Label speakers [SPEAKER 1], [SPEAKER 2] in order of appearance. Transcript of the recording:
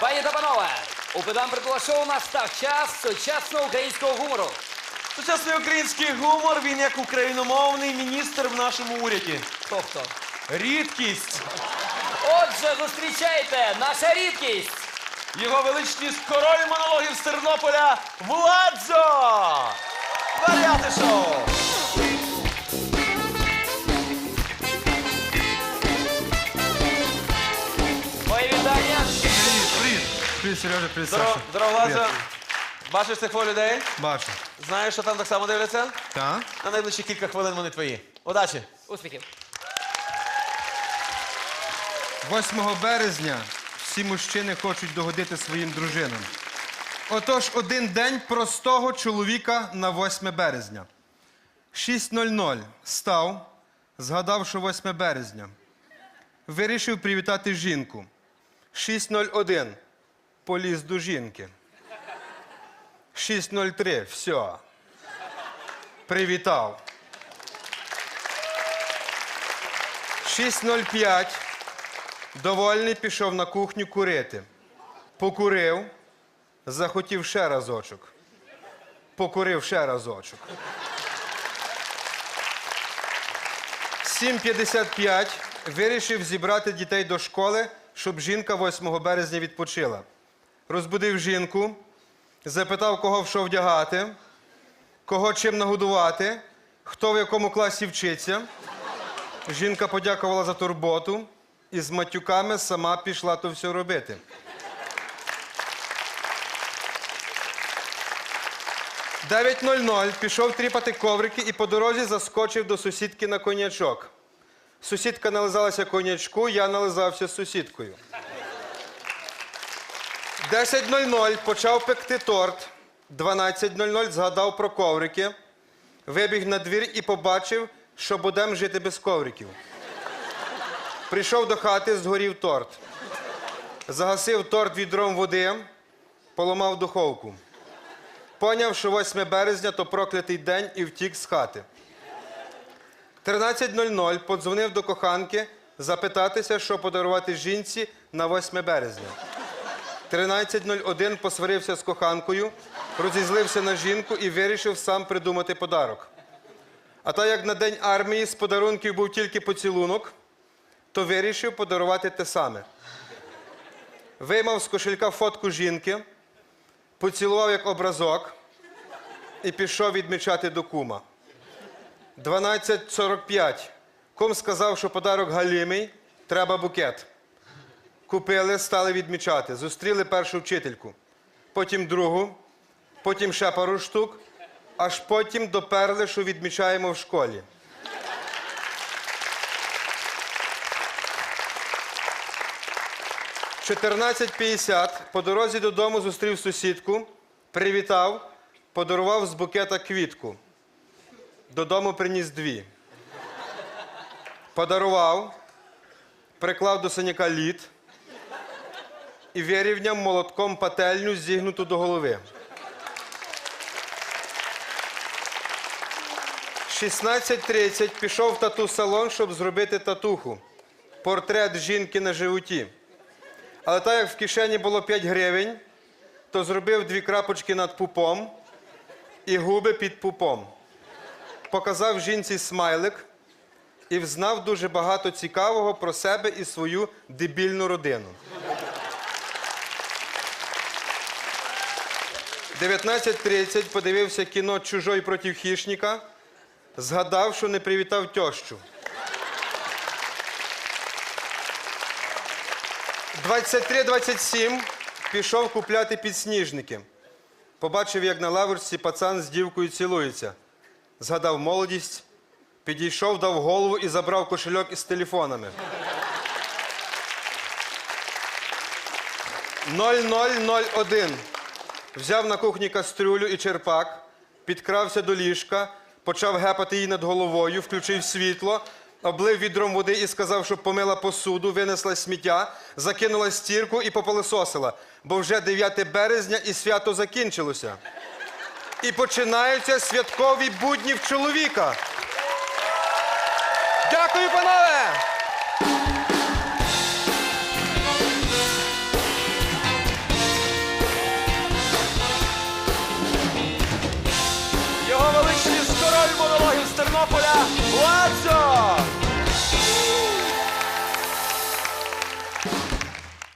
[SPEAKER 1] Пані та панове, у педам шоу настав час сучасного українського гумору.
[SPEAKER 2] Сучасний український гумор, він як україномовний міністр в нашому уряді.
[SPEAKER 1] Тобто,
[SPEAKER 2] Рідкість.
[SPEAKER 1] отже, зустрічайте наша рідкість.
[SPEAKER 2] Його величність король монологів з Тернополя Владзо! Варіати шоу!
[SPEAKER 3] Привіт. Сережа, привіт, Саша.
[SPEAKER 2] здорово, Владзо. Бачиш цих во людей?
[SPEAKER 3] Бачу.
[SPEAKER 2] Знаєш, що там так само дивляться?
[SPEAKER 3] Так?
[SPEAKER 2] На найближчі кілька хвилин вони твої. Удачі!
[SPEAKER 1] Успіхів.
[SPEAKER 3] 8 березня всі мужчини хочуть догодити своїм дружинам. Отож, один день простого чоловіка на 8 березня. 6.00 став, згадав, що 8 березня. Вирішив привітати жінку. 6.01 поліз до жінки. 6.03 все. Привітав. 6.05 Довольний пішов на кухню курити. Покурив, захотів ще разочок. Покурив ще разочок. 7.55 вирішив зібрати дітей до школи, щоб жінка 8 березня відпочила. Розбудив жінку, запитав, кого в що вдягати, кого чим нагодувати, хто в якому класі вчиться. Жінка подякувала за турботу і з матюками сама пішла то все робити. Дев'ять пішов тріпати коврики і по дорозі заскочив до сусідки на конячок. Сусідка нализалася конячку, я нализався з сусідкою. 10.00 почав пекти торт. 12.00 згадав про коврики. Вибіг на двір і побачив, що будемо жити без ковриків. Прийшов до хати, згорів торт. Загасив торт відром води, поламав духовку. Поняв, що 8 березня то проклятий день і втік з хати. 13.00 подзвонив до коханки запитатися, що подарувати жінці на 8 березня. 13.01 посварився з коханкою, розізлився на жінку і вирішив сам придумати подарок. А так як на День армії з подарунків був тільки поцілунок, то вирішив подарувати те саме. Виймав з кошелька фотку жінки, поцілував як образок і пішов відмічати до кума. 12.45. Кум сказав, що подарок галімий, треба букет. Купили, стали відмічати. Зустріли першу вчительку, потім другу, потім ще пару штук, аж потім доперли, що відмічаємо в школі. В 14.50 по дорозі додому зустрів сусідку, привітав, подарував з букета квітку. Додому приніс дві. Подарував, приклав до синяка лід і вирівняв молотком пательню, зігнуту до голови. 16.30 пішов в тату-салон, щоб зробити татуху. Портрет жінки на животі. Але так як в кишені було 5 гривень, то зробив дві крапочки над пупом і губи під пупом. Показав жінці смайлик і взнав дуже багато цікавого про себе і свою дебільну родину. 19.30 подивився кіно Чужой проти хищника, згадав, що не привітав тьощу. 23-27 пішов купляти підсніжники. Побачив, як на лавочці пацан з дівкою цілується. Згадав молодість, підійшов, дав голову і забрав кошельок із телефонами. 0001. Взяв на кухні кастрюлю і черпак, підкрався до ліжка, почав гепати її над головою, включив світло, облив відром води і сказав, щоб помила посуду, винесла сміття, закинула стірку і попилисосила, бо вже 9 березня і свято закінчилося. І починаються святкові будні в чоловіка. Дякую, панове!
[SPEAKER 2] психологів з Тернополя Лацо!